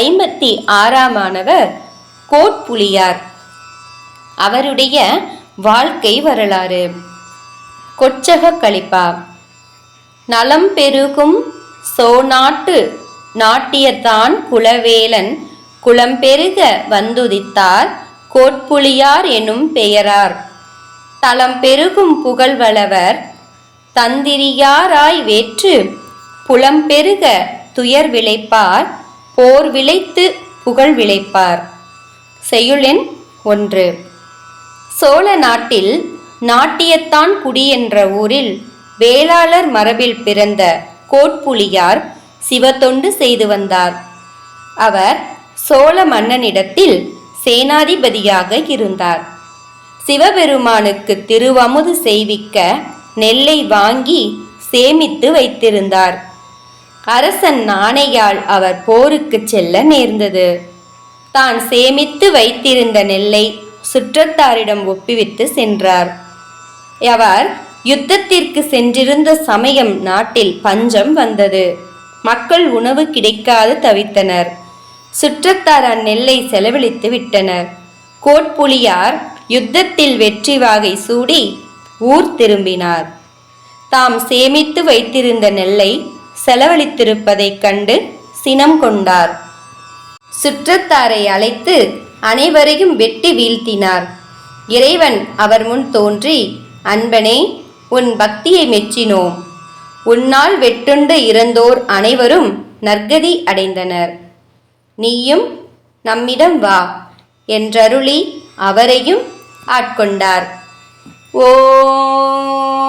ஐம்பத்தி ஆறாமானவர் கோட்புலியார். அவருடைய வாழ்க்கை வரலாறு. கொச்சக கழிப்பா நலம் பெருகும் சோநாட்டு நாட்டியத்தான் குலவேலன் குளம்பெருக வந்துதித்தார் கோட்புலியார் எனும் பெயரார். தலம் பெருகும் புகழ்வளவர் தந்திரியாராய் வேற்று புலம்பெருக துயர் விளைப்பார் போர் விளைத்து புகழ் விளைப்பார். செய்யுளெண் ஒன்று. சோழ நாட்டில் நாட்டியத்தான் குடி என்ற ஊரில் வேளாளர் மரபில் பிறந்த கோட்புலியார் சிவத்தொண்டு செய்து வந்தார். அவர் சோழ மன்னனிடத்தில் சேனாதிபதியாக இருந்தார். சிவபெருமானுக்கு திருவமுது செய்விக்க நெல்லை வாங்கி சேமித்து வைத்திருந்தார். அரசன் நாணையால் அவர் போருக்கு செல்ல நேர்ந்தது. தான் சேமித்து வைத்திருந்த நெல்லை சுற்றத்தாரிடம் ஒப்புவித்து சென்றார். அவர் யுத்தத்திற்கு சென்றிருந்த சமயம் நாட்டில் பஞ்சம் வந்தது. மக்கள் உணவு கிடைக்காது தவித்தனர். சுற்றத்தார் அந்நெல்லை செலவழித்து விட்டனர். கோட்புலியார் யுத்தத்தில் வெற்றி வாகை சூடி ஊர் திரும்பினார். தாம் சேமித்து வைத்திருந்த நெல்லை செலவழித்திருப்பதைக் கண்டு சினம் கொண்டார். சுற்றத்தாரை அழைத்து அனைவரையும் வெட்டி வீழ்த்தினார். இறைவன் அவர் முன் தோன்றி அன்பனே உன் பக்தியை மெச்சினோம். உன்னால் வெட்டுண்டு இறந்தோர் அனைவரும் நற்கதி அடைந்தனர். நீயும் நம்மிடம் வா என்றருளி அவரையும் ஆட்கொண்டார். ஓ